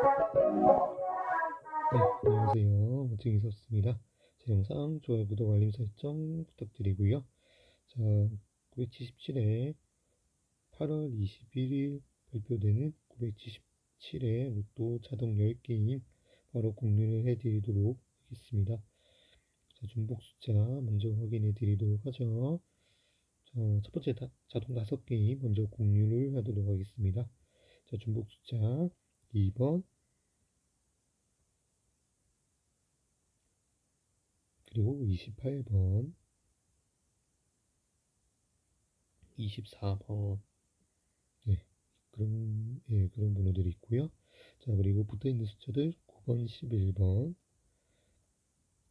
네, 안녕하세요. 멋쟁이 섭습니다. 제 영상 좋아요, 구독, 알림 설정 부탁드리고요. 자, 977회 8월 21일 발표되는 977회 로또 자동 10게임 바로 공유를 해드리도록 하겠습니다. 자, 중복 숫자 먼저 확인해 드리도록 하죠. 자, 첫 번째 다, 자동 5게임 먼저 공유를 하도록 하겠습니다. 자, 중복 숫자 2번, 그리고 28번, 24번, 네, 그런, 예, 그런 번호들이 있고요. 자, 그리고 붙어 있는 숫자들 9번, 11번,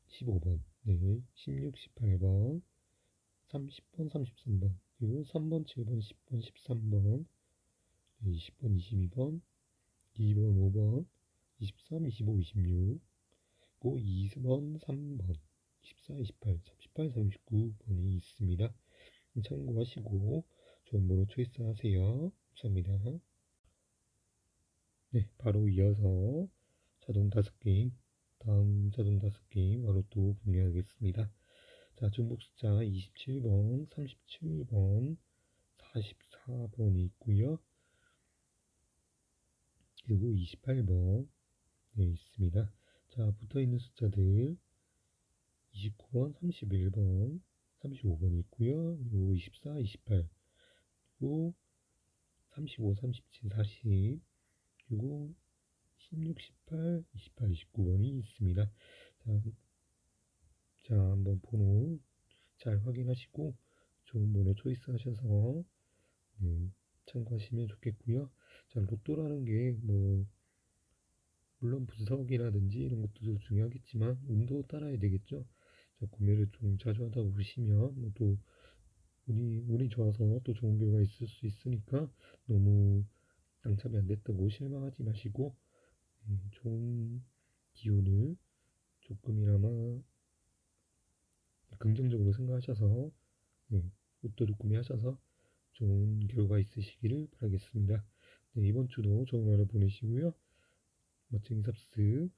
15번, 네, 16, 18번, 30번, 33번, 그리고 3번, 7번, 10번, 13번, 네, 20번, 22번, 2번, 5번, 23, 25, 26, 그리고 2번, 3번, 24, 28, 38, 39번이 있습니다. 참고하시고 좋은 번호 초이스하세요. 감사합니다. 네, 바로 이어서 자동 다섯 게임, 다음 자동 다섯 게임 바로 또 공개하겠습니다. 자, 중복 숫자 27번, 37번, 44번이 있고요. 그리고 28번 네, 있습니다. 자, 붙어 있는 숫자들 29번, 31번, 35번이 있고요. 그리고 24, 28, 그리고 35, 37, 40, 그리고 16, 18, 28, 29번이 있습니다. 자, 자, 한번 번호 잘 확인하시고 좋은 번호 초이스 하셔서 네, 참고하시면 좋겠고요. 자, 로또라는 게 뭐 물론 분석이라든지 이런 것도 중요하겠지만 운도 따라야 되겠죠. 자, 구매를 좀 자주 하다 보시면 뭐또 운이 운이 좋아서 또 좋은 결과 있을 수 있으니까 너무 당첨이 안 됐다고 실망하지 마시고 네, 좋은 기운을 조금이나마 긍정적으로 생각하셔서 네, 로또를 구매하셔서 좋은 결과 있으시기를 바라겠습니다. 네, 이번 주도 좋은 하루 보내시고요. 멋쟁이 삽스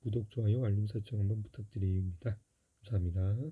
구독, 좋아요, 알림 설정 한번 부탁드립니다. 감사합니다.